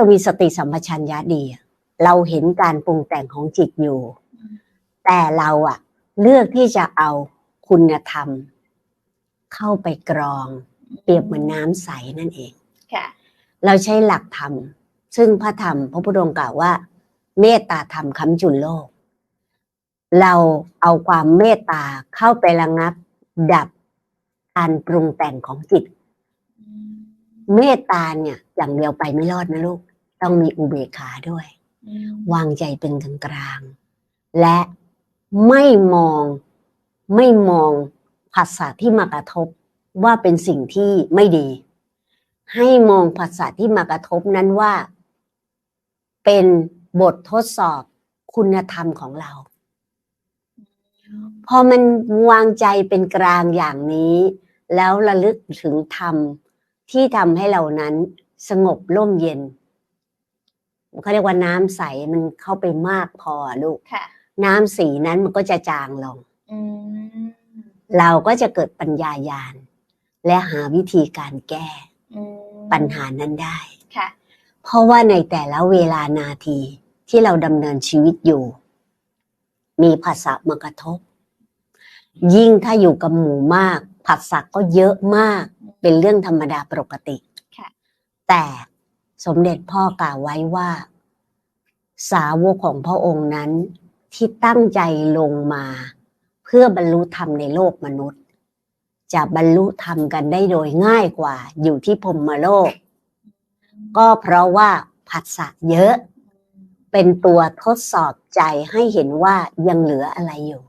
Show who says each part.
Speaker 1: เรามีสติสัมปชัญญะดีอะเราเห็นการปรุงแต่งของจิตอยู่ แต่เราอะเลือกที่จะเอาคุณธรรม เข้าไปกรอง เปรียบเหมือนน้ำใสนั่นเอง
Speaker 2: ค่ะ
Speaker 1: เราใช้หลักธรรม ซึ่งพระธรรมพระพุทธองค์กล่าวว่า เมตตาธรรมค้ำจุนโลก เราเอาความเมตตาเข้าไประงับ ดับการปรุงแต่งของจิต เมตตาเนี่ยอย่างเดียวไปไม่รอดนะลูก ต้องมีอุเบกขาด้วย วางใจเป็นกลางกลางๆและไม่มองไม่มองภาษาที่มากระทบว่าเป็นสิ่งที่ไม่ดี ให้มองภาษาที่มากระทบนั้นว่า เป็นบททดสอบคุณธรรมของเรา พอมันวางใจเป็นกลางอย่างนี้ แล้วระลึกถึงธรรมที่ทำให้เรานั้นสงบร่มเย็น เขาเรียกว่าน้ำใสมันเข้าไปมากพอลูก
Speaker 2: ค่ะ
Speaker 1: น้ำสีนั้นมันก็จะจางลง
Speaker 2: อืม
Speaker 1: เราก็จะเกิดปัญญายาณ และหาวิธีการแก้
Speaker 2: อืม
Speaker 1: ปัญหานั้นได้
Speaker 2: ค่ะ
Speaker 1: เพราะว่าในแต่ละเวลานาทีที่เราดำเนินชีวิตอยู่ มีภาษามากระทบ ยิ่งถ้าอยู่กับหมู่มากภาษาก็เยอะมากเป็นเรื่องธรรมดาปกติ
Speaker 2: ค่ะ
Speaker 1: แต่ สมเด็จพ่อกล่าวไว้ว่า สาวกของพระองค์นั้นที่ตั้งใจลงมา เพื่อบรรลุธรรมในโลกมนุษย์ จะบรรลุธรรมกันได้โดยง่ายกว่าอยู่ที่พรหมโลก ก็เพราะว่าผัสสะเยอะ เป็นตัวทดสอบใจให้เห็นว่ายังเหลืออะไรอยู่